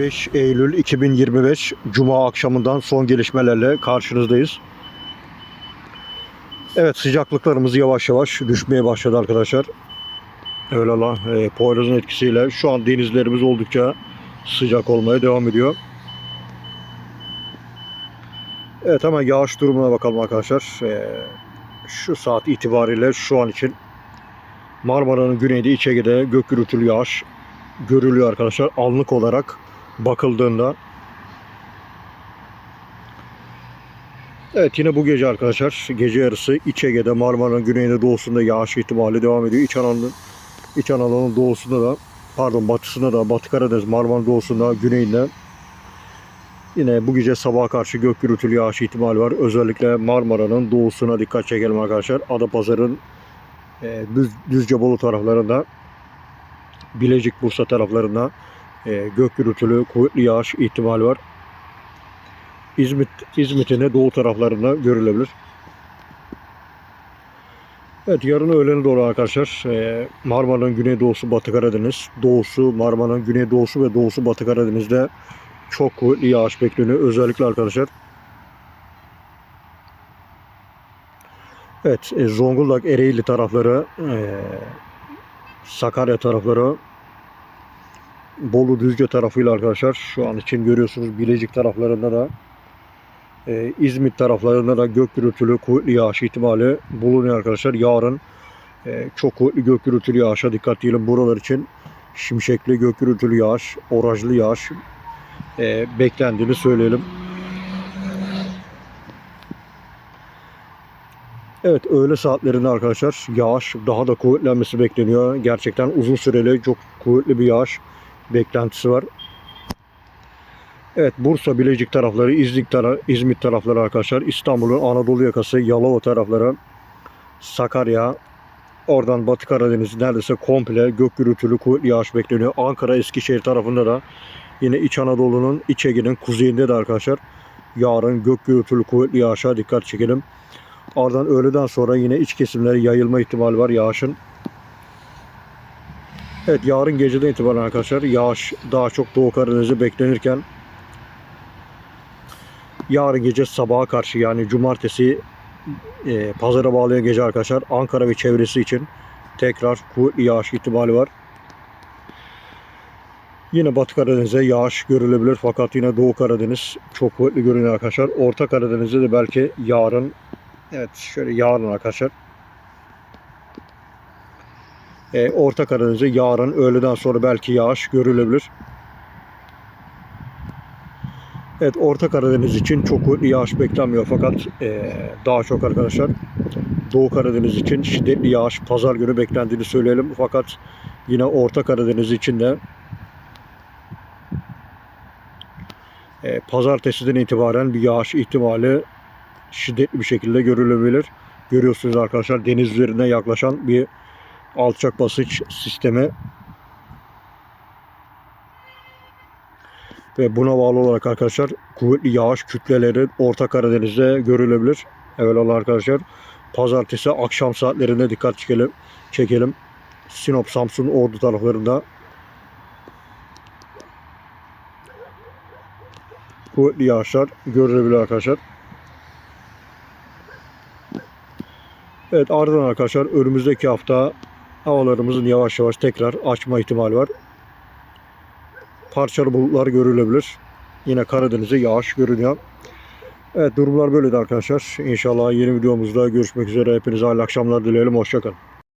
5 Eylül 2025 Cuma akşamından son gelişmelerle karşınızdayız. Evet sıcaklıklarımız yavaş yavaş düşmeye başladı arkadaşlar. Öyle la e, Poyraz'ın etkisiyle şu an denizlerimiz oldukça sıcak olmaya devam ediyor. Evet hemen yağış durumuna bakalım arkadaşlar. E, şu saat itibariyle şu an için Marmara'nın güneyde İç Ege'de gök gürültülü yağış görülüyor arkadaşlar. Anlık olarak bakıldığında. Evet yine bu gece arkadaşlar gece yarısı İç Ege'de Marmara'nın güneyinde doğusunda yağış ihtimali devam ediyor. İç Anadolu'nun İç Anadolu'nun doğusunda da pardon batısında da Batı Karadeniz Marmara doğusunda güneyinde yine bu gece sabaha karşı gök gürültülü yağış ihtimali var. Özellikle Marmara'nın doğusuna dikkat çekelim arkadaşlar. Adapazarı'nın e, Düz, Düzcebolu taraflarında Bilecik Bursa taraflarında e, gök gürültülü kuvvetli yağış ihtimali var. İzmit İzmit'in doğu taraflarında görülebilir. Evet yarın öğlene doğru arkadaşlar e, Marmara'nın güneydoğusu Batı Karadeniz, doğusu Marmara'nın güneydoğusu ve doğusu Batı Karadeniz'de çok kuvvetli yağış bekleniyor. Özellikle arkadaşlar Evet, e, Zonguldak, Ereğli tarafları, e, Sakarya tarafları, Bolu, Düzce tarafıyla arkadaşlar şu an için görüyorsunuz Bilecik taraflarında da e, İzmit taraflarında da gök gürültülü kuvvetli yağış ihtimali bulunuyor arkadaşlar. Yarın e, çok kuvvetli gök gürültülü yağışa dikkat diyelim buralar için şimşekli gök gürültülü yağış, orajlı yağış e, beklendiğini söyleyelim. Evet öğle saatlerinde arkadaşlar yağış daha da kuvvetlenmesi bekleniyor. Gerçekten uzun süreli çok kuvvetli bir yağış beklentisi var. Evet Bursa, Bilecik tarafları, İznik tara İzmit tarafları arkadaşlar. İstanbul'un Anadolu yakası, Yalova tarafları, Sakarya, oradan Batı Karadeniz neredeyse komple gök gürültülü kuvvetli yağış bekleniyor. Ankara, Eskişehir tarafında da yine İç Anadolu'nun, İç Ege'nin kuzeyinde de arkadaşlar yarın gök gürültülü kuvvetli yağışa dikkat çekelim. Ardından öğleden sonra yine iç kesimlere yayılma ihtimali var yağışın. Evet yarın geceden itibaren arkadaşlar yağış daha çok Doğu Karadeniz'e beklenirken yarın gece sabaha karşı yani cumartesi e, pazara bağlayan gece arkadaşlar Ankara ve çevresi için tekrar kuvvetli yağış ihtimali var. Yine Batı Karadeniz'e yağış görülebilir fakat yine Doğu Karadeniz çok kuvvetli görünüyor arkadaşlar. Orta Karadeniz'de de belki yarın Evet şöyle yarın arkadaşlar. Ee, Orta Karadeniz'e yarın öğleden sonra belki yağış görülebilir. Evet Orta Karadeniz için çok yağış beklenmiyor fakat e, daha çok arkadaşlar Doğu Karadeniz için şiddetli yağış pazar günü beklendiğini söyleyelim. Fakat yine Orta Karadeniz için de e, pazartesiden itibaren bir yağış ihtimali şiddetli bir şekilde görülebilir. Görüyorsunuz arkadaşlar deniz üzerine yaklaşan bir alçak basınç sistemi. Ve buna bağlı olarak arkadaşlar kuvvetli yağış kütleleri Orta Karadeniz'de görülebilir. Evvelallah arkadaşlar pazartesi akşam saatlerinde dikkat çekelim. çekelim. Sinop, Samsun, Ordu taraflarında kuvvetli yağışlar görülebilir arkadaşlar. Evet ardından arkadaşlar önümüzdeki hafta havalarımızın yavaş yavaş tekrar açma ihtimali var. Parçalı bulutlar görülebilir. Yine Karadeniz'e yağış görünüyor. Evet durumlar böyleydi arkadaşlar. İnşallah yeni videomuzda görüşmek üzere. Hepinize hayırlı akşamlar dileyelim. Hoşçakalın.